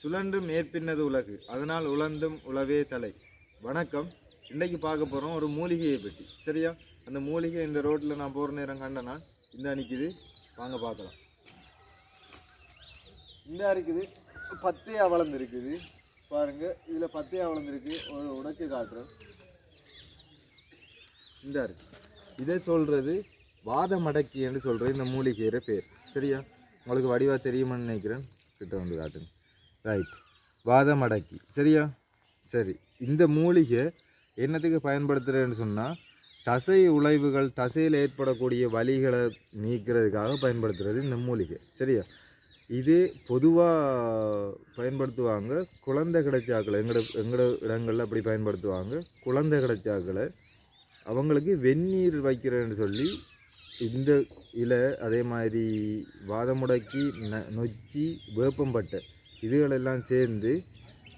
சுழன்று மேற்பின்னது உலகு. அதனால் உழந்தும் உழவே தலை. வணக்கம். இன்றைக்கு பார்க்க போகிறோம் ஒரு மூலிகையை பற்றி. சரியா? அந்த மூலிகை இந்த ரோட்டில் நான் போகிற நேரம் கண்டனா இந்த நிற்கிது வாங்க பார்க்கலாம். இந்த இருக்குது பத்தையா வளர்ந்துருக்குது. பாருங்கள் இதில் பத்தையா வளர்ந்துருக்கு. ஒரு உடைச்சு காட்டுறேன். இந்த இருக்கு இதை சொல்கிறது வாத மடக்கி என்று சொல்கிற இந்த மூலிகையிற பேர். சரியா? உங்களுக்கு வடிவா தெரியுமான்னு நினைக்கிறேன். கிட்ட வந்து காட்டுங்க. ரைட் வாதம் மடக்கி சரியா? சரி. இந்த மூலிகை என்னத்துக்கு பயன்படுத்துகிறேன்னு சொன்னால் தசை உழைவுகள் தசையில் ஏற்படக்கூடிய வலிகளை நீக்கிறதுக்காக பயன்படுத்துகிறது இந்த மூலிகை. சரியா? இது பொதுவாக பயன்படுத்துவாங்க குழந்தை கிடைச்சாக்களை. எங்களோட எங்களோட இடங்களில் அப்படி பயன்படுத்துவாங்க. குழந்தை கிடைச்சாக்களை. அவங்களுக்கு வெந்நீர் வைக்கிறேன்னு சொல்லி இந்த இலை அதே மாதிரி வாதமுடக்கி ந நொச்சி வேப்பம்பட்டை இதுகளெல்லாம் சேர்ந்து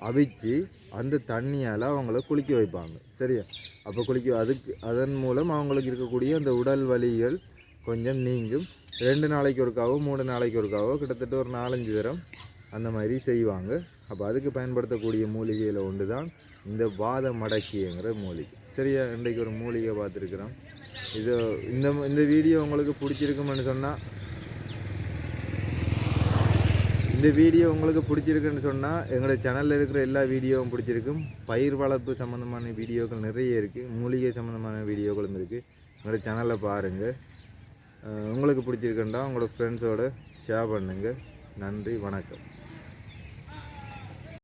அவிச்சு அந்த தண்ணியால் அவங்கள குளிக்க வைப்பாங்க. சரியா? அப்போ குளிக்க அதுக்கு அதன் மூலம் அவங்களுக்கு இருக்கக்கூடிய அந்த உடல் வலிகள் கொஞ்சம் நீங்கும். ரெண்டு நாளைக்கு ஒருக்காவோ மூணு நாளைக்கு ஒருக்காவோ கிட்டத்தட்ட ஒரு நாலஞ்சு தரம் அந்த மாதிரி செய்வாங்க. அப்போ அதுக்கு பயன்படுத்தக்கூடிய மூலிகையில் ஒன்று தான் இந்த வாத மடக்கிங்கிற மூலிகை. சரியா? இன்றைக்கு ஒரு மூலிகை பார்த்துருக்குறோம். இது இந்த இந்த வீடியோ உங்களுக்கு பிடிச்சிருக்குமென்னு சொன்னால் இந்த வீடியோ உங்களுக்கு பிடிச்சிருக்குன்னு சொன்னால் எங்களோட சேனலில் இருக்கிற எல்லா வீடியோவும் பிடிச்சிருக்கும். பயிர் வளர்ப்பு சம்மந்தமான வீடியோக்கள் நிறைய இருக்குது மூலிகை சம்மந்தமான வீடியோக்களும் இருக்குது எங்களோட சேனலில் பாருங்கள் உங்களுக்கு பிடிச்சிருக்குண்டா உங்களோட ஃப்ரெண்ட்ஸோடு ஷேர் பண்ணுங்கள் நன்றி வணக்கம்.